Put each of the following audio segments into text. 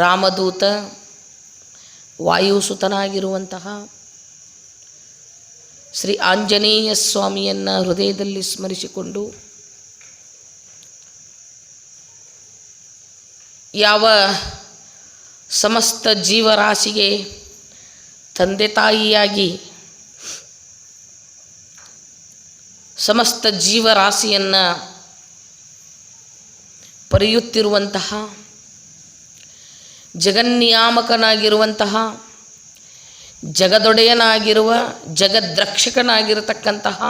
ರಾಮದೂತ ವಾಯುಸುತನಾಗಿರುವಂತಹ ಶ್ರೀ ಆಂಜನೇಯ ಸ್ವಾಮಿಯನ್ನು ಹೃದಯದಲ್ಲಿ ಸ್ಮರಿಸಿಕೊಂಡು ಯಾವ ಸಮಸ್ತ ಜೀವರಾಶಿಗೆ ತಂದೆ ತಾಯಿಯಾಗಿ ಸಮಸ್ತ ಜೀವರಾಶಿಯನ್ನು ಪರೆಯುತ್ತಿರುವಂತಹ ಜಗನ್ನಿಯಾಮಕನಾಗಿರುವಂತಹ, ಜಗದೊಡೆಯನಾಗಿರುವ, ಜಗದ್ರಕ್ಷಕನಾಗಿರತಕ್ಕಂತಹ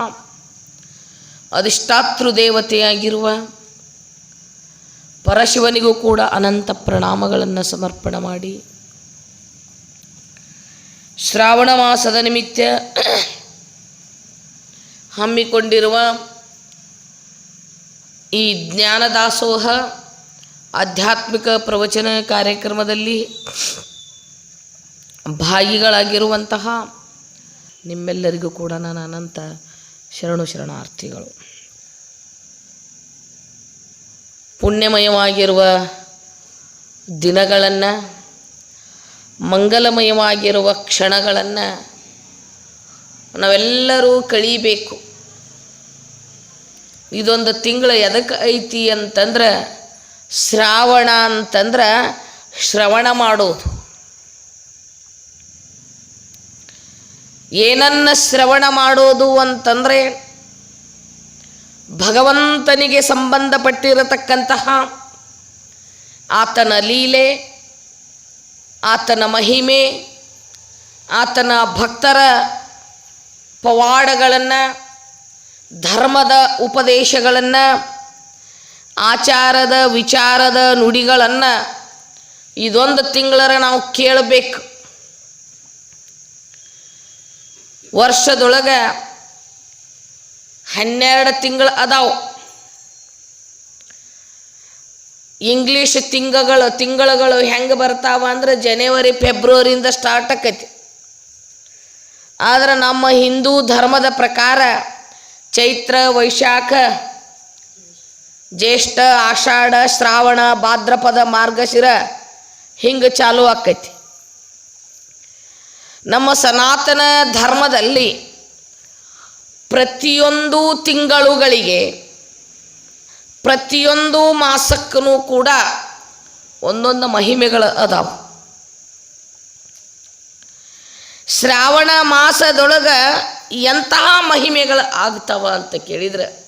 ಅಧಿಷ್ಠಾತೃ ದೇವತೆಯಾಗಿರುವ ಪರಶಿವನಿಗೂ ಕೂಡ ಅನಂತ ಪ್ರಣಾಮಗಳನ್ನು ಸಮರ್ಪಣೆ ಮಾಡಿ. ಶ್ರಾವಣ ಮಾಸದ ನಿಮಿತ್ತ ಹಮ್ಮಿಕೊಂಡಿರುವ ಈ ಜ್ಞಾನದಾಸೋಹ ಆಧ್ಯಾತ್ಮಿಕ ಪ್ರವಚನ ಕಾರ್ಯಕ್ರಮದಲ್ಲಿ ಭಾಗಿಗಳಾಗಿರುವಂತಹ ನಿಮ್ಮೆಲ್ಲರಿಗೂ ಕೂಡ ನಾನು ಅನಂತ ಶರಣು ಶರಣಾರ್ಥಿಗಳು. ಪುಣ್ಯಮಯವಾಗಿರುವ ದಿನಗಳನ್ನು, ಮಂಗಲಮಯವಾಗಿರುವ ಕ್ಷಣಗಳನ್ನು ನಾವೆಲ್ಲರೂ ಕಳೀಬೇಕು. ಇದೊಂದು ತಿಂಗಳು ಎದಕ್ಕೆ ಐತಿ ಅಂತಂದ್ರೆ ಶ್ರಾವಣ ಅಂತಂದ್ರೆ ಶ್ರವಣ ಮಾಡೋದು. ಏನನ್ನ ಶ್ರವಣ ಮಾಡೋದು ಅಂತಂದರೆ ಭಗವಂತನಿಗೆ ಸಂಬಂಧಪಟ್ಟಿರತಕ್ಕಂತಹ ಆತನ ಲೀಲೆ, ಆತನ ಮಹಿಮೆ, ಆತನ ಭಕ್ತರ ಪವಾಡಗಳನ್ನು, ಧರ್ಮದ ಉಪದೇಶಗಳನ್ನು ಆಚಾರದ ವಿಚಾರದ ನುಡಿಗಳನ್ನು ಇದೊಂದು ತಿಂಗಳರ ನಾವು ಕೇಳಬೇಕು. ವರ್ಷದೊಳಗೆ ಹನ್ನೆರಡು ತಿಂಗಳು ಅದಾವು. ಇಂಗ್ಲೀಷ್ ತಿಂಗಳು ತಿಂಗಳುಗಳು ಹೆಂಗೆ ಬರ್ತಾವ ಅಂದ್ರೆ ಜನವರಿ, ಫೆಬ್ರವರಿಯಿಂದ ಸ್ಟಾರ್ಟ್ ಆಕೈತಿ. ಆದರೆ ನಮ್ಮ ಹಿಂದೂ ಧರ್ಮದ ಪ್ರಕಾರ ಚೈತ್ರ, ವೈಶಾಖ ಜ್ಯೇಷ್ಠ, ಆಷಾಢ, ಶ್ರಾವಣ, ಭಾದ್ರಪದ ಮಾರ್ಗಶಿರ ಹಿಂಗೆ ಚಾಲು ಆಕೈತಿ. ನಮ್ಮ ಸನಾತನ ಧರ್ಮದಲ್ಲಿ ಪ್ರತಿಯೊಂದು ತಿಂಗಳುಗಳಿಗೆ ಪ್ರತಿಯೊಂದು ಮಾಸಕ್ಕೂ ಕೂಡ ಒಂದೊಂದು ಮಹಿಮೆಗಳು ಅದಾವು. ಶ್ರಾವಣ ಮಾಸದೊಳಗೆ ಎಂತಹ ಮಹಿಮೆಗಳು ಆಗ್ತಾವ ಅಂತ ಕೇಳಿದ್ರೆ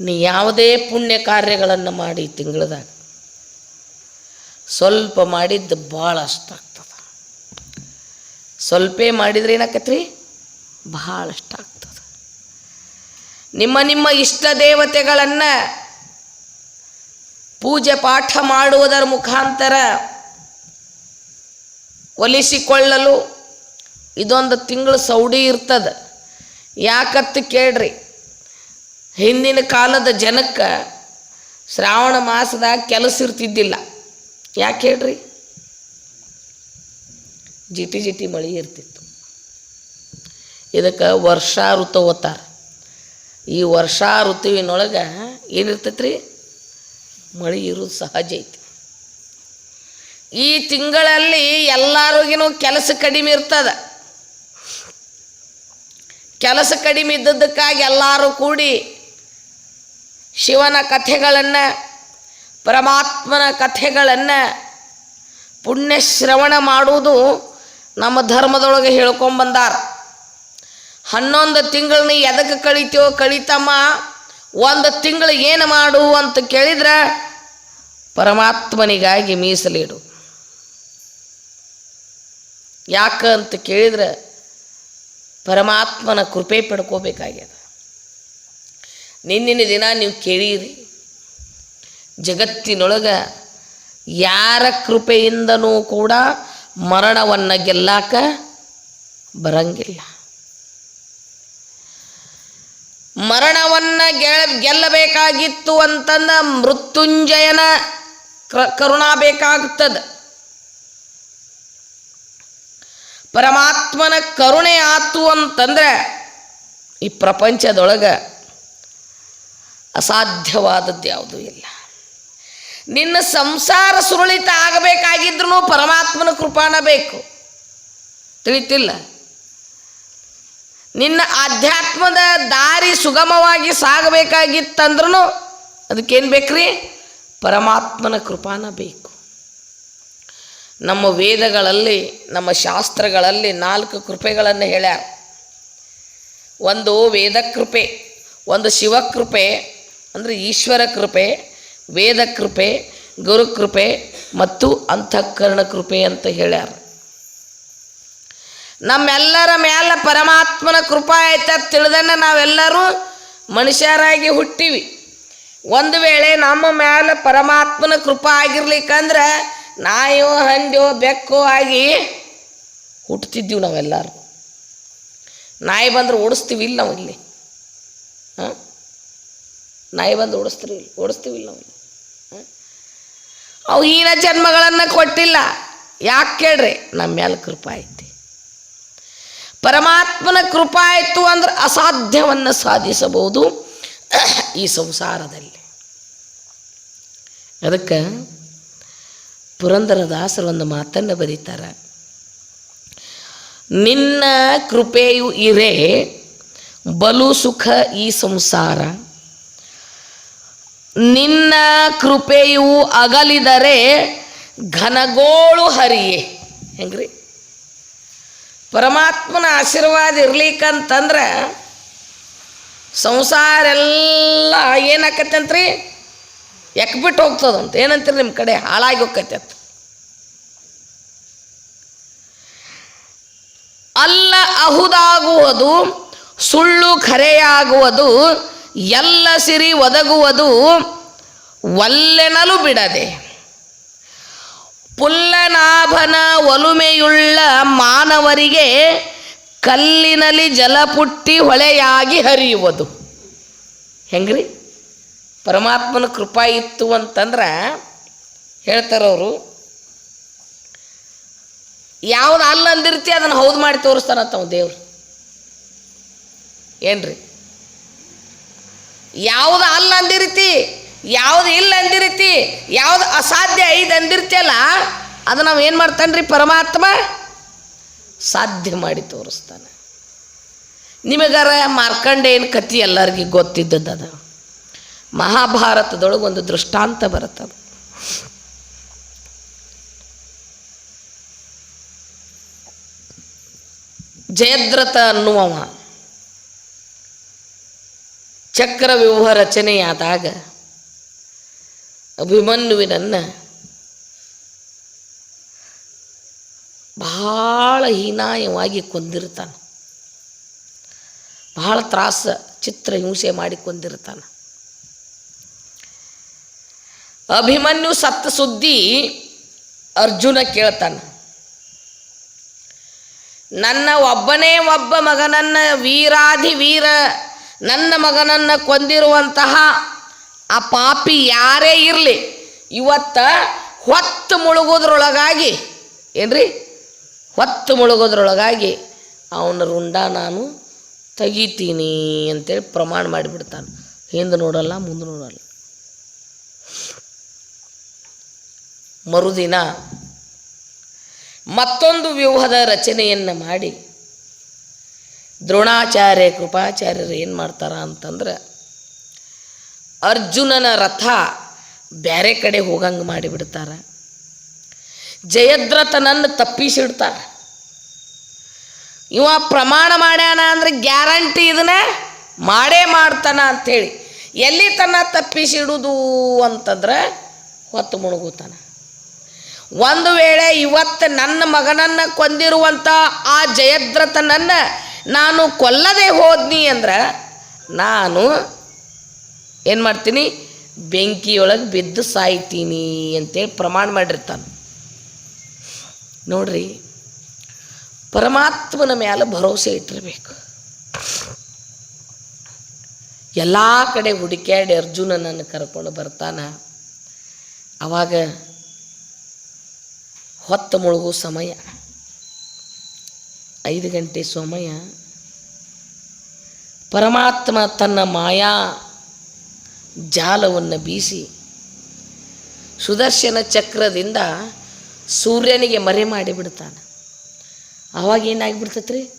ನೀ ಯಾವುದೇ ಪುಣ್ಯ ಕಾರ್ಯಗಳನ್ನು ಮಾಡಿ ತಿಂಗಳದಾಗ ಸ್ವಲ್ಪ ಮಾಡಿದ್ದು ಭಾಳ ಅಷ್ಟಾಗ್ತದೆ ಸ್ವಲ್ಪ ಮಾಡಿದ್ರೆ ಏನಾಕತ್ರಿ? ಭಾಳಷ್ಟು ಆಗ್ತದೆ. ನಿಮ್ಮ ನಿಮ್ಮ ಇಷ್ಟ ದೇವತೆಗಳನ್ನು ಪೂಜೆ ಪಾಠ ಮಾಡುವುದರ ಮುಖಾಂತರ ಒಲಿಸಿಕೊಳ್ಳಲು ಇದೊಂದು ತಿಂಗಳು ಸೌಡಿ ಇರ್ತದೆ. ಯಾಕತ್ತು ಕೇಳ್ರಿ ಹಿಂದಿನ ಕಾಲದ ಜನಕ್ಕೆ ಶ್ರಾವಣ ಮಾಸದಾಗ ಕೆಲಸ ಇರ್ತಿದ್ದಿಲ್ಲ. ಯಾಕೆ ಹೇಳ್ರಿ? ಜಿಟಿ ಜಿಟಿ ಮಳೆ ಇರ್ತಿತ್ತು. ಇದಕ್ಕೆ ವರ್ಷಾ ಓದ್ತಾರೆ ಈ ವರ್ಷಾ ಋತುವಿನೊಳಗೆ ಏನಿರ್ತೈತೆ ರೀ ಮಳೆ ಇರೋದು ಸಹಜ ಐತಿ. ಈ ತಿಂಗಳಲ್ಲಿ ಎಲ್ಲರಿಗೂ ಕೆಲಸ ಕಡಿಮೆ ಇರ್ತದ. ಕೆಲಸ ಕಡಿಮೆ ಇದ್ದದ್ದಕ್ಕಾಗಿ ಎಲ್ಲರೂ ಕೂಡಿ ಶಿವನ ಕಥೆಗಳನ್ನು, ಪರಮಾತ್ಮನ ಕಥೆಗಳನ್ನು ಪುಣ್ಯಶ್ರವಣ ಮಾಡುವುದು ನಮ್ಮ ಧರ್ಮದೊಳಗೆ ಹೇಳ್ಕೊಂಬಂದಾರ ಹನ್ನೊಂದು ತಿಂಗಳನ್ನ ಎದಕ್ಕೆ ಕಳಿತೀವೋ ಕಳಿತಮ್ಮ, ಒಂದು ತಿಂಗಳು ಏನು ಮಾಡು ಅಂತ ಕೇಳಿದ್ರೆ ಪರಮಾತ್ಮನಿಗಾಗಿ ಮೀಸಲಿಡು. ಯಾಕೆ ಅಂತ ಕೇಳಿದ್ರೆ ಪರಮಾತ್ಮನ ಕೃಪೆ ಪಡ್ಕೋಬೇಕಾಗ್ಯದ. ನಿನ್ನಿನ ದಿನ ನೀವು ಕೇಳಿರಿ. ಜಗತ್ತಿನೊಳಗೆ ಯಾರ ಕೃಪೆಯಿಂದನೂ ಕೂಡ ಮರಣವನ್ನು ಗೆಲ್ಲಾಕ ಬರಂಗಿಲ್ಲ. ಮರಣವನ್ನು ಗೆಳ, ಗೆಲ್ಲಬೇಕಾಗಿತ್ತು ಅಂತಂದ ಮೃತ್ಯುಂಜಯನ ಕರುಣಾ ಬೇಕಾಗ್ತದೆ. ಪರಮಾತ್ಮನ ಕರುಣೆ ಆತು ಅಂತಂದ್ರೆ ಈ ಪ್ರಪಂಚದೊಳಗೆ ಅಸಾಧ್ಯವಾದದ್ದು ಯಾವುದೂ ಇಲ್ಲ. ನಿನ್ನ ಸಂಸಾರ ಸುರುಳಿತ ಆಗಬೇಕಾಗಿದ್ರು ಪರಮಾತ್ಮನ ಕೃಪಾನ ಬೇಕು. ತಿಳಿತಿಲ್ಲ? ನಿನ್ನ ಆಧ್ಯಾತ್ಮದ ದಾರಿ ಸುಗಮವಾಗಿ ಸಾಗಬೇಕಾಗಿತ್ತಂದ್ರೂ ಅದಕ್ಕೇನು ಬೇಕ್ರಿ? ಪರಮಾತ್ಮನ ಕೃಪಾನ ಬೇಕು. ನಮ್ಮ ವೇದಗಳಲ್ಲಿ, ನಮ್ಮ ಶಾಸ್ತ್ರಗಳಲ್ಲಿ ನಾಲ್ಕು ಕೃಪೆಗಳನ್ನು ಹೇಳ್ಯಾರ. ಒಂದು ವೇದ ಕೃಪೆ ಒಂದು ಶಿವಕೃಪೆ ಅಂದರೆ ಈಶ್ವರ ಕೃಪೆ, ವೇದ ಕೃಪೆ ಗುರುಕೃಪೆ ಮತ್ತು ಅಂತಃಕರಣ ಕೃಪೆ ಅಂತ ಹೇಳ್ಯಾರ. ನಮ್ಮೆಲ್ಲರ ಮೇಲೆ ಪರಮಾತ್ಮನ ಕೃಪಾ ಐತೆ ತಿಳಿದನ್ನ ನಾವೆಲ್ಲರೂ ಮನುಷ್ಯರಾಗಿ ಹುಟ್ಟಿವಿ. ಒಂದು ವೇಳೆ ನಮ್ಮ ಮೇಲೆ ಪರಮಾತ್ಮನ ಕೃಪಾ ಆಗಿರ್ಲಿಕ್ಕಂದ್ರೆ ನಾಯೋ ಹಂದ್ಯೋ ಬೆಕ್ಕೋ ಆಗಿ ಹುಟ್ಟುತ್ತಿದ್ದೀವಿ ನಾವೆಲ್ಲರೂ. ನಾಯಿ ಬಂದ್ರೆ ಓಡಿಸ್ತೀವಿ ಇಲ್ಲ ನಾವು ಇಲ್ಲಿ ಹಾಂ? ನಾಯಿ ಬಂದು ಓಡಿಸ್ತೀವಿ ಓಡಿಸ್ತೀವಿಲ್ಲ ನಾವು. ಅವು ಹೀನ ಜನ್ಮಗಳನ್ನು ಕೊಟ್ಟಿಲ್ಲ. ಯಾಕೆ ಕೇಳ್ರಿ? ನಮ್ಮ ಮೇಲೆ ಕೃಪ ಐತಿ. ಪರಮಾತ್ಮನ ಕೃಪ ಆಯಿತು ಅಂದ್ರೆ ಅಸಾಧ್ಯವನ್ನು ಸಾಧಿಸಬಹುದು ಈ ಸಂಸಾರದಲ್ಲಿ. ಅದಕ್ಕೆ ಪುರಂದರದಾಸರು ಒಂದು ಮಾತನ್ನು ಬರೀತಾರೆ. ನಿನ್ನ ಕೃಪೆಯು ಇರೇ ಬಲು ಸುಖ ಈ ಸಂಸಾರ. ನಿನ್ನ ಕೃಪೆಯು ಅಗಲಿದರೆ ಘನಗೋಳು ಹರಿಯೇ. ಹೆಂಗ್ರಿ? ಪರಮಾತ್ಮನ ಆಶೀರ್ವಾದ ಇರ್ಲಿಕ್ಕಂತಂದ್ರೆ ಸಂಸಾರ ಎಲ್ಲ ಏನಾಕತ್ತಂತ್ರಿ? ಎಕ್ಬಿಟ್ಟು ಹೋಗ್ತದಂತ. ಏನಂತೀರಿ ನಿಮ್ಮ ಕಡೆ? ಹಾಳಾಗಿ ಹೋಗ್ಕತ್ತೆ ಅಂತ. ಅಲ್ಲ ಅಹುದಾಗುವುದು, ಸುಳ್ಳು ಖರೆಯಾಗುವುದು ಎಲ್ಲ ಸಿರಿ ಒದಗುವುದು ಒಲ್ಲೆನಲು ಬಿಡದೆ. ಪುಲ್ಲನಾಭನ ಒಲುಮೆಯುಳ್ಳ ಮಾನವರಿಗೆ ಕಲ್ಲಿನಲ್ಲಿ ಜಲಪುಟ್ಟಿ ಹೊಳೆಯಾಗಿ ಹರಿಯುವುದು. ಹೆಂಗ್ರಿ? ಪರಮಾತ್ಮನ ಕೃಪಾ ಇತ್ತು ಅಂತಂದ್ರೆ ಹೇಳ್ತಾರವರು, ಯಾವ್ದು ಅಲ್ಲ ಅಂದಿರ್ತಿ, ಅದನ್ನು ಹೌದು ಮಾಡಿ ತೋರಿಸ್ತಾನಂತ ತಾವು ದೇವ್ರು. ಏನ್ರಿ? ಯಾವ್ದು ಅಲ್ಲ ಅಂದಿರ್ತಿ, ಯಾವುದು ಇಲ್ಲ ಅಂದಿರ್ತಿ, ಯಾವುದು ಅಸಾಧ್ಯ ಐದು ಅಂದಿರ್ತಿಯಲ್ಲ ಅದು ನಾವು ಏನು ಮಾಡ್ತಾನ್ರಿ ಪರಮಾತ್ಮ? ಸಾಧ್ಯ ಮಾಡಿ ತೋರಿಸ್ತಾನೆ. ನಿಮಗಾರ ಮಾರ್ಕಂಡೇಯನ ಕತಿ ಎಲ್ಲರಿಗೂ ಗೊತ್ತಿದ್ದದ್ದು ಅದು. ಮಹಾಭಾರತದೊಳಗೆ ಒಂದು ದೃಷ್ಟಾಂತ ಬರುತ್ತದು. ಜಯದ್ರಥ ಅನ್ನುವವ. ಚಕ್ರವ್ಯೂಹ ರಚನೆಯಾದಾಗ ಅಭಿಮನ್ಯುವಿನನ್ನು ಬಹಳ ಹೀನಾಯವಾಗಿ ಕೊಂದಿರ್ತಾನೆ ಬಹಳ ತ್ರಾಸ ಚಿತ್ರ ಹಿಂಸೆ ಮಾಡಿ ಕೊಂದಿರ್ತಾನೆ ಅಭಿಮನ್ಯು ಸತ್ತ ಸುದ್ದಿ ಅರ್ಜುನ ಕೇಳ್ತಾನೆ. ನನ್ನ ಒಬ್ಬನೇ ಒಬ್ಬ ಮಗನನ್ನ ವೀರಾಧಿ ವೀರ ನನ್ನ ಮಗನನ್ನು ಕೊಂದಿರುವಂತಹ ಆ ಪಾಪಿ ಯಾರೇ ಇರಲಿ, ಇವತ್ತ ಹೊತ್ತು ಮುಳುಗೋದ್ರೊಳಗಾಗಿ, ಏನ್ರಿ? ಹೊತ್ತು ಮುಳುಗೋದ್ರೊಳಗಾಗಿ ಅವನ ರುಂಡ ನಾನು ತೆಗಿತೀನಿ ಅಂತೇಳಿ ಪ್ರಮಾಣ ಮಾಡಿಬಿಡ್ತಾನೆ. ಹಿಂದೆ ನೋಡಲ್ಲ, ಮುಂದೆ ನೋಡಲ್ಲ. ಮರುದಿನ ಮತ್ತೊಂದು ವ್ಯೂಹದ ರಚನೆಯನ್ನು ಮಾಡಿ ದ್ರೋಣಾಚಾರ್ಯ ಕೃಪಾಚಾರ್ಯರು ಏನು ಮಾಡ್ತಾರ ಅಂತಂದ್ರೆ ಅರ್ಜುನನ ರಥ ಬೇರೆ ಕಡೆ ಹೋಗಂಗೆ ಮಾಡಿಬಿಡ್ತಾರೆ. ಜಯದ್ರಥನನ್ನು ತಪ್ಪಿಸಿಡ್ತಾರೆ. ಇವ ಪ್ರಮಾಣ ಮಾಡ್ಯಾನ ಅಂದ್ರೆ ಗ್ಯಾರಂಟಿ ಇದನ್ನ ಮಾಡೇ ಮಾಡ್ತಾನ ಅಂಥೇಳಿ ಎಲ್ಲಿ ತನ್ನ ತಪ್ಪಿಸಿಡುದು ಅಂತಂದ್ರೆ ಹೊತ್ತು ಮುಳುಗುತ್ತಾನ. ಒಂದು ವೇಳೆ ಇವತ್ತು ನನ್ನ ಮಗನನ್ನು ಕೊಂದಿರುವಂಥ ಆ ಜಯದ್ರಥನನ್ನು ನಾನು ಕೊಲ್ಲದೆ ಹೋದ್ನಿ ಅಂದ್ರೆ ನಾನು ಏನು ಮಾಡ್ತೀನಿ? ಬೆಂಕಿಯೊಳಗೆ ಬಿದ್ದು ಸಾಯ್ತೀನಿ ಅಂತೇಳಿ ಪ್ರಮಾಣ ಮಾಡಿರ್ತಾನೆ. ನೋಡ್ರಿ, ಪರಮಾತ್ಮನ ಮೇಲೆ ಭರವಸೆ ಇಟ್ಟಿರಬೇಕು. ಎಲ್ಲ ಕಡೆ ಹುಡುಕ್ಯಾಡಿ ಅರ್ಜುನನನ್ನು ಕರ್ಕೊಂಡು ಬರ್ತಾನೆ. ಅವಾಗ ಹೊತ್ತು ಮುಳುಗು ಸಮಯ. ಐದು ಗಂಟೆ ಸಮಯ ಪರಮಾತ್ಮ ತನ್ನ ಮಾಯಾ ಜಾಲವನ್ನು ಬೀಸಿ ಸುದರ್ಶನ ಚಕ್ರದಿಂದ ಸೂರ್ಯನಿಗೆ ಮರೆ ಮಾಡಿಬಿಡ್ತಾನೆ ಏನಾಗಿಬಿಡ್ತೈತೆ ರೀ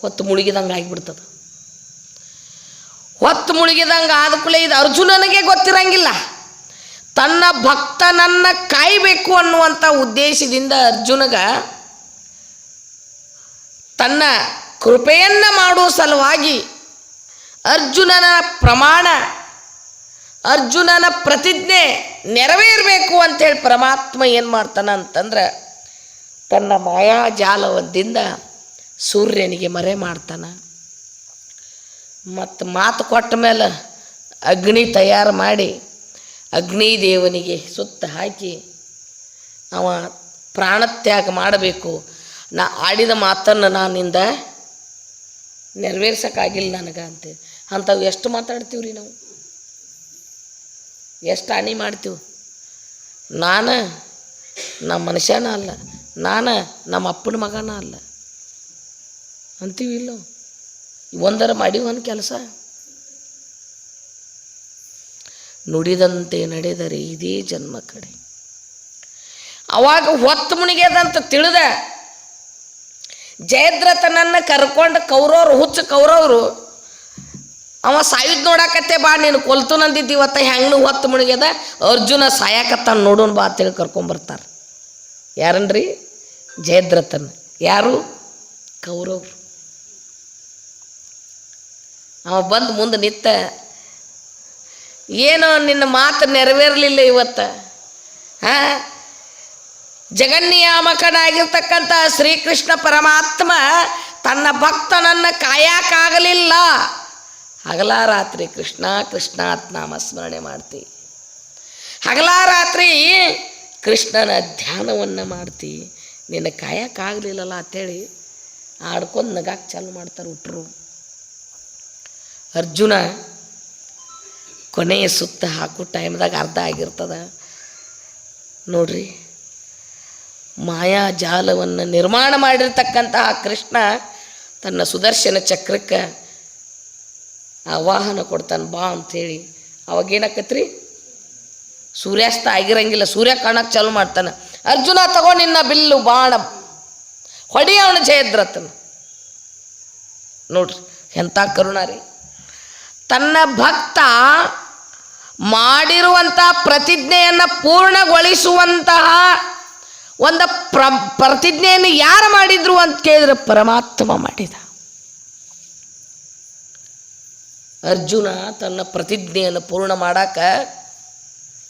ಹೊತ್ತು ಮುಳುಗಿದಂಗೆ ಆಗಿಬಿಡ್ತದ. ಹೊತ್ತು ಮುಳುಗಿದಂಗೆ ಆದ ಕೂಡಲೇ ಇದು ಅರ್ಜುನನಿಗೆ ಗೊತ್ತಿರಂಗಿಲ್ಲ. ತನ್ನ ಭಕ್ತನನ್ನು ಕಾಯಬೇಕು ಅನ್ನುವಂಥ ಉದ್ದೇಶದಿಂದ ಅರ್ಜುನಗ ತನ್ನ ಕೃಪೆಯನ್ನು ಮಾಡುವ ಸಲುವಾಗಿ ಅರ್ಜುನನ ಪ್ರಮಾಣ, ಅರ್ಜುನನ ಪ್ರತಿಜ್ಞೆ ನೆರವೇರಬೇಕು ಅಂತೇಳಿ ಪರಮಾತ್ಮ ಏನು ಮಾಡ್ತಾನೆ ಅಂತಂದ್ರೆ ತನ್ನ ಮಾಯಾಜಾಲವದಿಂದ ಸೂರ್ಯನಿಗೆ ಮರೆ ಮಾಡ್ತಾನೆ. ಮತ್ತು ಮಾತು ಕೊಟ್ಟ ಮೇಲೆ ಅಗ್ನಿ ತಯಾರು ಮಾಡಿ ಅಗ್ನಿ ದೇವನಿಗೆ ಸುತ್ತ ಹಾಕಿ ಅವ ಪ್ರಾಣತ್ಯಾಗ ಮಾಡಬೇಕು. ನಾ ಆಡಿದ ಮಾತನ್ನು ನಾನಿಂದ ನೆರವೇರ್ಸೋಕ್ಕಾಗಿಲ್ಲ ನನಗೆ ಅಂತೇಳಿ ಅಂಥವು ಎಷ್ಟು ಮಾತಾಡ್ತೀವಿ ರೀ ನಾವು? ಎಷ್ಟು ಹಾನಿ ಮಾಡ್ತೀವಿ? ನಾನು ನಮ್ಮ ಮನುಷ್ಯನ ಅಲ್ಲ, ನಾನು ನಮ್ಮ ಅಪ್ಪನ ಮಗನ ಅಲ್ಲ. ಅಂತೀವಿ ಇಲ್ಲೋ? ಒಂದರ ಮಾಡಿವ ಒಂದು ಕೆಲಸ. ನುಡಿದಂತೆ ನಡೆದರೆ ಇದೇ ಜನ್ಮ ಕಡೆ. ಅವಾಗ ಹೊತ್ತು ಮುಣಿಗ್ಯದಂತ ತಿಳಿದ ಜಯದ್ರಥನನ್ನ ಕರ್ಕೊಂಡು ಕೌರವ್ರು, ಹುಚ್ಚು ಕೌರವರು, ಅವ ಸಾಯುದ್ ನೋಡಾಕತ್ತೆ ಬಾ, ನೀನು ಕೊಲ್ತು ನಂದಿದ್ದು ಇವತ್ತ ಹೆಂಗೆ ಹೊತ್ತು ಮುಳುಗ್ಯದ ಅರ್ಜುನ ಸಾಯಕತ್ತಾನ ನೋಡೋಣ ಬಾ ಅಂತೇಳಿ ಕರ್ಕೊಂಬರ್ತಾರೆ. ಯಾರನ್ರಿ? ಜಯದ್ರಥನ್. ಯಾರು? ಕೌರವ್ರು. ಅವ ಬಂದು ಮುಂದೆ ನಿತ್ತ ಏನೋ ನಿನ್ನ ಮಾತು ನೆರವೇರಲಿಲ್ಲ ಇವತ್ತು, ಹಾ? ಜಗನ್ನಿಯಾಮಕನಾಗಿರ್ತಕ್ಕಂಥ ಶ್ರೀಕೃಷ್ಣ ಪರಮಾತ್ಮ ತನ್ನ ಭಕ್ತನನ್ನ ಕಾಯಕ್ಕಾಗಲಿಲ್ಲ. ಹಗಲ ರಾತ್ರಿ ಕೃಷ್ಣ ಕೃಷ್ಣ ಅಂತ ನಾಮ ಸ್ಮರಣೆ ಮಾಡ್ತಿ. ಹಗಲ ರಾತ್ರಿ ಕೃಷ್ಣನ ಧ್ಯಾನವನ್ನು ಮಾಡ್ತಿ. ನಿನ್ನ ಕಾಯಕ್ಕಾಗಲಿಲ್ಲಲ್ಲ ಅಂತೇಳಿ ಆಡ್ಕೊಂಡು ನಗಾಕ್ ಚಾಲು ಮಾಡ್ತಾರೆ ಹುಟ್ಟರು ಅರ್ಜುನ ಕೊನೆಯ ಸುತ್ತ ಹಾಕೋ ಟೈಮ್ದಾಗ ಅರ್ಧ ಆಗಿರ್ತದ. ನೋಡ್ರಿ. ಮಾಯಾಜಾಲವನ್ನು ನಿರ್ಮಾಣ ಮಾಡಿರ್ತಕ್ಕಂತಹ ಕೃಷ್ಣ ತನ್ನ ಸುದರ್ಶನ ಚಕ್ರಕ್ಕೆ ಆವಾಹನ ಕೊಡ್ತಾನೆ, ಬಾ ಅಂಥೇಳಿ. ಅವಾಗೇನಾಕತ್ರಿ? ಸೂರ್ಯಾಸ್ತ ಆಗಿರಂಗಿಲ್ಲ, ಸೂರ್ಯ ಕಾಣಕ್ಕೆ ಚಾಲು ಮಾಡ್ತಾನೆ. ಅರ್ಜುನ, ತಗೋ ನಿನ್ನ ಬಿಲ್ಲು, ಬಾಣ. ಹೊಡಿ ಅವನ ಜಯದ್ರಥನ. ನೋಡ್ರಿ, ಎಂಥ ಕರುಣ ರೀ. ತನ್ನ ಭಕ್ತ ಮಾಡಿರುವಂಥ ಪ್ರತಿಜ್ಞೆಯನ್ನು ಪೂರ್ಣಗೊಳಿಸುವಂತಹ ಒಂದು ಪ್ರ, ಪ್ರತಿಜ್ಞೆಯನ್ನು ಯಾರು ಮಾಡಿದ್ರು ಅಂತ ಕೇಳಿದ್ರೆ ಪರಮಾತ್ಮ ಮಾಡಿದ. ಅರ್ಜುನ ತನ್ನ ಪ್ರತಿಜ್ಞೆಯನ್ನು ಪೂರ್ಣ ಮಾಡಾಕ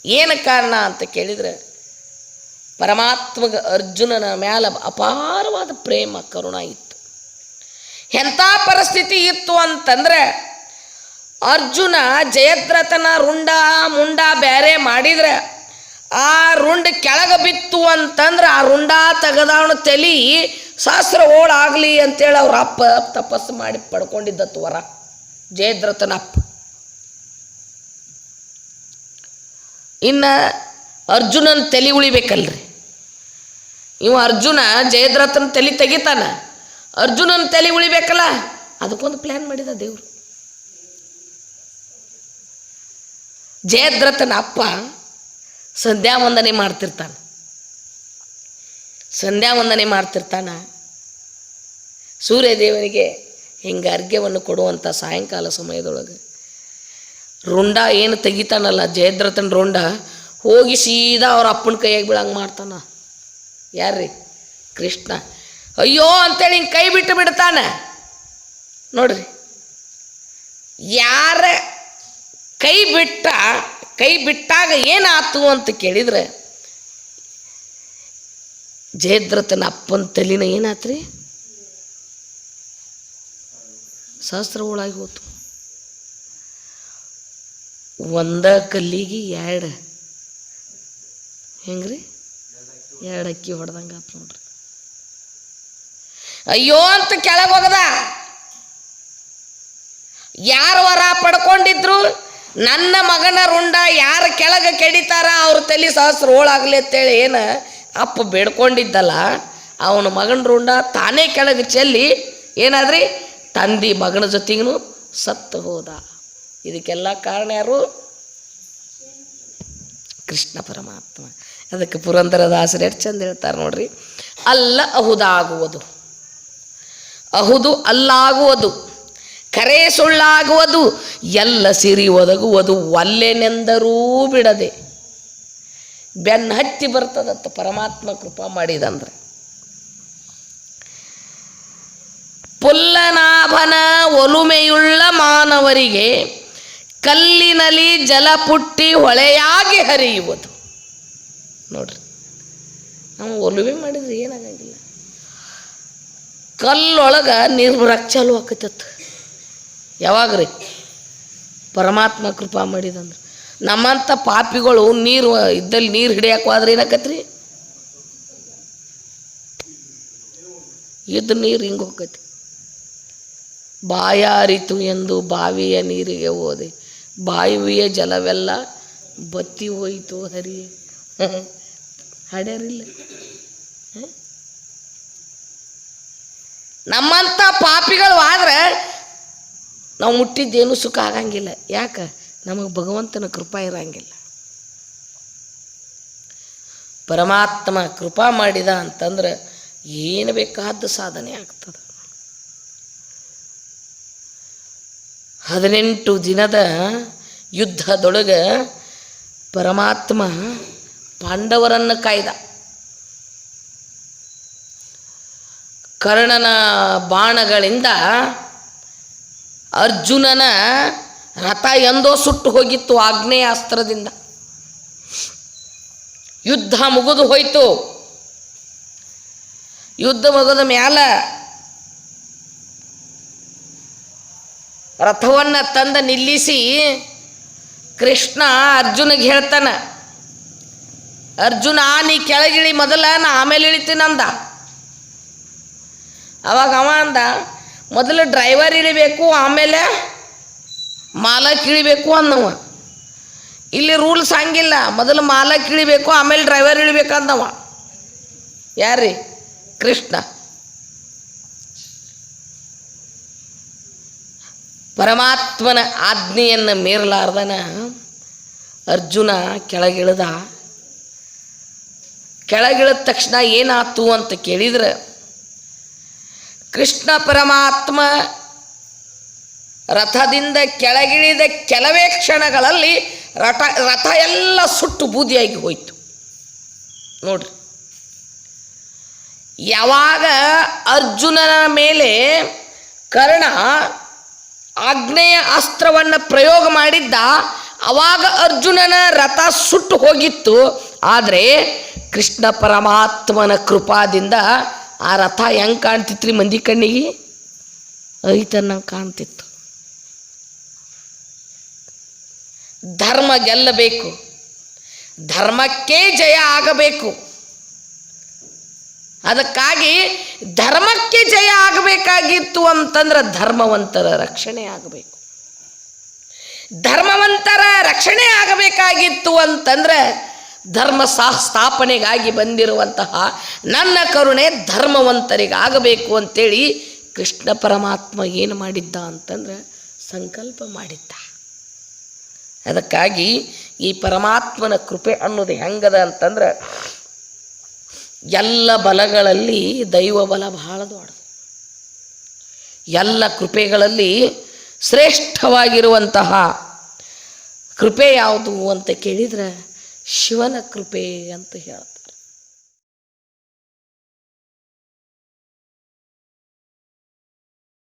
ಏನು ಕಾರಣ ಅಂತ ಕೇಳಿದ್ರೆ ಪರಮಾತ್ಮಗ ಅರ್ಜುನನ ಮ್ಯಾಲ ಅಪಾರವಾದ ಪ್ರೇಮ, ಕರುಣ ಇತ್ತು. ಎಂಥ ಪರಿಸ್ಥಿತಿ ಇತ್ತು ಅಂತಂದ್ರೆ ಅರ್ಜುನ ಜಯದ್ರಥನ ರುಂಡ ಮುಂಡ ಬ್ಯಾರೆ ಮಾಡಿದ್ರೆ ಆ ರುಂಡ ಕೆಳಗೆ ಬಿತ್ತು ಅಂತಂದ್ರೆ ಆ ರುಂಡ ತೆಗೆದವನ ತಲಿ ಸಹಸ್ರ ಓಳಾಗಲಿ ಅಂತೇಳಿ ಅವ್ರ ಅಪ್ಪ ತಪಸ್ಸು ಮಾಡಿ ಪಡ್ಕೊಂಡಿದ್ದತ್ತು ವರ ಜಯದ್ರಥನ ಅಪ್ಪ. ಇನ್ನು ಅರ್ಜುನನ ತಲೆ ಉಳಿಬೇಕಲ್ರಿ. ಇವ ಅರ್ಜುನ ಜಯದ್ರಥನ ತಲೆ ತೆಗಿತಾನ. ಅರ್ಜುನನ ತಲೆ ಉಳಿಬೇಕಲ್ಲ? ಅದಕ್ಕೊಂದು ಪ್ಲ್ಯಾನ್ ಮಾಡಿದ ದೇವರು. ಜಯದ್ರಥನ ಅಪ್ಪ ಸಂಧ್ಯಾ ವಂದನೆ ಮಾಡ್ತಿರ್ತಾನೆ. ಸಂಧ್ಯಾ ವಂದನೆ ಮಾಡ್ತಿರ್ತಾನ. ಸೂರ್ಯದೇವನಿಗೆ ಹಿಂಗೆ ಅರ್ಘ್ಯವನ್ನು ಕೊಡುವಂಥ ಸಾಯಂಕಾಲ ಸಮಯದೊಳಗೆ ರುಂಡ ಏನು ತೆಗಿತಾನಲ್ಲ, ಜಯದ್ರಥನ ರುಂಡ ಹೋಗಿ ಸೀದಾ ಅವ್ರ ಅಪ್ಪನ ಕೈಯಾಗಿ ಬೀಳಂಗೆ ಮಾಡ್ತಾನ. ಯಾರ್ರಿ? ಕೃಷ್ಣ. ಅಯ್ಯೋ ಅಂತೇಳಿ ಹಿಂಗೆ ಕೈ ಬಿಟ್ಟು ಬಿಡ್ತಾನೆ. ನೋಡ್ರಿ, ಯಾರ ಕೈ ಬಿಟ್ಟ ಕೈ ಬಿಟ್ಟಾಗ ಏನಾತು ಅಂತ ಕೇಳಿದ್ರೆ, ಜಯದ್ರಥನ ಅಪ್ಪನ ತಲಿನ ಏನಾತ್ರಿ? ಸಹಸ್ರ ಒಳಗೆ ಹೋತು. ಒಂದ ಕಲ್ಲಿಗೆ ಎರಡು. ಹೆಂಗ್ರಿ? ಎರಡು ಅಕ್ಕಿ ಹೊಡೆದಂಗೆ ನೋಡ್ರಿ. ಅಯ್ಯೋ ಅಂತ ಕೆಳಗೆ ಹೋಗದ. ಯಾರು ವರ ಪಡ್ಕೊಂಡಿದ್ರು? ನನ್ನ ಮಗನ ರುಂಡ ಯಾರ ಕೆಳಗೆ ಕೆಡಿತಾರ ಅವ್ರ ತಲೆ ಸಹಸ್ರ ಓಳಾಗ್ಲಿ ಅಂತೇಳಿ ಏನು ಅಪ್ಪ ಬೇಡ್ಕೊಂಡಿದ್ದಲ್ಲ, ಅವನ ಮಗನ ರುಂಡ ತಾನೇ ಕೆಳಗೆ ಚೆಲ್ಲಿ ಏನಾದ್ರಿ? ತಂದಿ ಮಗನ ಜೊತೆಗೂ ಸತ್ತು ಹೋದ. ಇದಕ್ಕೆಲ್ಲ ಕಾರಣ ಯಾರು? ಕೃಷ್ಣ ಪರಮಾತ್ಮ. ಅದಕ್ಕೆ ಪುರಂದರದಾಸರು ಎಷ್ಟು ಚಂದ ಹೇಳ್ತಾರೆ ನೋಡ್ರಿ. ಅಲ್ಲ ಅಹುದಾಗುವುದು. ಅಹುದು ಅಲ್ಲಾಗುವುದು. ಕರೆ ಸುಳ್ಳಾಗುವುದು, ಎಲ್ಲ ಸಿರಿ ಒದಗುವುದು ಒಲ್ಲೆನೆಂದರೂ ಬಿಡದೆ. ಬೆನ್ನ ಹತ್ತಿ ಬರ್ತದತ್ತ ಪರಮಾತ್ಮ ಕೃಪಾ ಮಾಡಿದಂದ್ರೆ. ಪುಲ್ಲನಾಭನ ಒಲುಮೆಯುಳ್ಳ ಮಾನವರಿಗೆ ಕಲ್ಲಿನಲ್ಲಿ ಜಲ ಪುಟ್ಟಿ ಹೊಳೆಯಾಗಿ ಹರಿಯುವುದು. ನೋಡ್ರಿ, ನಾವು ಒಲುವೆ ಮಾಡಿದ್ರೆ ಏನಾಗಂಗಿಲ್ಲ. ಕಲ್ಲೊಳಗೆ ನೀರು ಬರಕ್ಕೆ ಚಾಲು ಯಾವಾಗ ರೀ ಪರಮಾತ್ಮ ಕೃಪಾ ಮಾಡಿದಂದ್ರೆ. ನಮ್ಮಂಥ ಪಾಪಿಗಳು ನೀರು, ಇದ್ದಲ್ಲಿ ನೀರು ಹಿಡಿಯಕ್ಕೆ ಹೋದ್ರೆ ಏನಾಕತ್ರಿ? ಇದ್ದ ನೀರು ಹಿಂಗೆ ಹೋಗತಿ ಬಾಯಾರಿತು ಎಂದು ಬಾವಿಯ ನೀರಿಗೆ ಹೋದೆ. ಬಾವಿಯ ಜಲವೆಲ್ಲ ಬತ್ತಿ ಹೋಯಿತು ಹರಿ. ಹಾಡ್ಯಾರಿಲ್ಲ? ನಮ್ಮಂಥ ಪಾಪಿಗಳು ನಾವು ಮುಟ್ಟಿದ್ದೇನು ಸುಖ ಆಗಂಗಿಲ್ಲ. ಯಾಕೆ? ನಮಗೆ ಭಗವಂತನ ಕೃಪಾ ಇರಂಗಿಲ್ಲ. ಪರಮಾತ್ಮ ಕೃಪಾ ಮಾಡಿದ ಅಂತಂದ್ರೆ ಏನು ಬೇಕಾದ ಸಾಧನೆ ಆಗ್ತದೆ. ಹದಿನೆಂಟು ದಿನದ ಯುದ್ಧದೊಳಗೆ ಪರಮಾತ್ಮ ಪಾಂಡವರನ್ನು ಕಾಯ್ದ. ಕರ್ಣನ ಬಾಣಗಳಿಂದ ಅರ್ಜುನನ ರಥ ಎಂದೋ ಸುಟ್ಟು ಹೋಗಿತ್ತು ಆಗ್ನೇಯಾಸ್ತ್ರದಿಂದ ಯುದ್ಧ ಮುಗಿದು ಹೋಯಿತು. ಯುದ್ಧ ಮುಗಿದ ಮ್ಯಾಲ ರಥವನ್ನು ತಂದ ನಿಲ್ಲಿಸಿ ಕೃಷ್ಣ ಅರ್ಜುನಿಗೆ ಹೇಳ್ತಾನ, ಅರ್ಜುನ, ನೀ ಕೆಳಗಿಳಿ, ಮೊದಲ ನಾ ಆಮೇಲೆ ಇಳಿತೀನಂದ ಅವಾಗ ಅವ ಅಂದ ಮೊದಲು ಡ್ರೈವರ್ ಇಳಿಬೇಕು, ಆಮೇಲೆ ಮಾಲಕ್ ಇಳಿಬೇಕು ಅಂದವ ಇಲ್ಲಿ ರೂಲ್ಸ್ ಹಂಗಿಲ್ಲ. ಮೊದಲು ಮಾಲಕ್ ಇಳಿಬೇಕು, ಆಮೇಲೆ ಡ್ರೈವರ್ ಇಳಿಬೇಕು ಅಂದವ ಯಾರ್ರಿ? ಕೃಷ್ಣ. ಪರಮಾತ್ಮನ ಆಜ್ಞೆಯನ್ನು ಮೀರಲಾರ್ದನ ಅರ್ಜುನ ಕೆಳಗಿಳಿದ. ಕೆಳಗಿಳಿದ ತಕ್ಷಣ ಏನಾಯ್ತು ಅಂತ ಕೇಳಿದ್ರೆ ಕೃಷ್ಣ ಪರಮಾತ್ಮ ರಥದಿಂದ ಕೆಳಗಿಳಿದ ಕೆಲವೇ ಕ್ಷಣಗಳಲ್ಲಿ ರಥ ರಥ ಎಲ್ಲ ಸುಟ್ಟು ಬೂದಿಯಾಗಿ ಹೋಯಿತು. ನೋಡ್ರಿ. ಯಾವಾಗ ಅರ್ಜುನನ ಮೇಲೆ ಕರ್ಣ ಆಗ್ನೇಯ ಅಸ್ತ್ರವನ್ನು ಪ್ರಯೋಗ ಮಾಡಿದ್ದ, ಅವಾಗ ಅರ್ಜುನನ ರಥ ಸುಟ್ಟು ಹೋಗಿತ್ತು. ಆದರೆ ಕೃಷ್ಣ ಪರಮಾತ್ಮನ ಕೃಪಾದಿಂದ ಆ ರಥ ಹೆಂಗೆ ಕಾಣ್ತಿತ್ರಿ ಮಂದಿ ಕಣ್ಣಿಗೆ? ಐತನ್ನಂಗೆ ಕಾಣ್ತಿತ್ತು. ಧರ್ಮ ಗೆಲ್ಲಬೇಕು. ಧರ್ಮಕ್ಕೆ ಜಯ ಆಗಬೇಕು. ಅದಕ್ಕಾಗಿ ಧರ್ಮಕ್ಕೆ ಜಯ ಆಗಬೇಕಾಗಿತ್ತು ಅಂತಂದ್ರೆ ಧರ್ಮವಂತರ ರಕ್ಷಣೆ ಆಗಬೇಕು. ಧರ್ಮವಂತರ ರಕ್ಷಣೆ ಆಗಬೇಕಾಗಿತ್ತು ಅಂತಂದ್ರೆ ಧರ್ಮ ಸಾಹ ಸ್ಥಾಪನೆಗಾಗಿ ಬಂದಿರುವಂತಹ ನನ್ನ ಕರುಣೆ ಧರ್ಮವಂತರಿಗಾಗಬೇಕು ಅಂತೇಳಿ ಕೃಷ್ಣ ಪರಮಾತ್ಮ ಏನು ಮಾಡಿದ್ದ ಅಂತಂದ್ರೆ ಸಂಕಲ್ಪ ಮಾಡಿದ್ದ. ಅದಕ್ಕಾಗಿ ಈ ಪರಮಾತ್ಮನ ಕೃಪೆ ಅನ್ನೋದು ಹೆಂಗದ ಅಂತಂದ್ರೆ ಎಲ್ಲ ಬಲಗಳಲ್ಲಿ ದೈವ ಬಲ ಬಹಳ ದೊಡ್ಡದು. ಎಲ್ಲ ಕೃಪೆಗಳಲ್ಲಿ ಶ್ರೇಷ್ಠವಾಗಿರುವಂತಹ ಕೃಪೆ ಯಾವುದು ಅಂತ ಕೇಳಿದ್ರೆ ಶಿವನ ಕೃಪೆ ಅಂತ ಹೇಳ್ತಾರೆ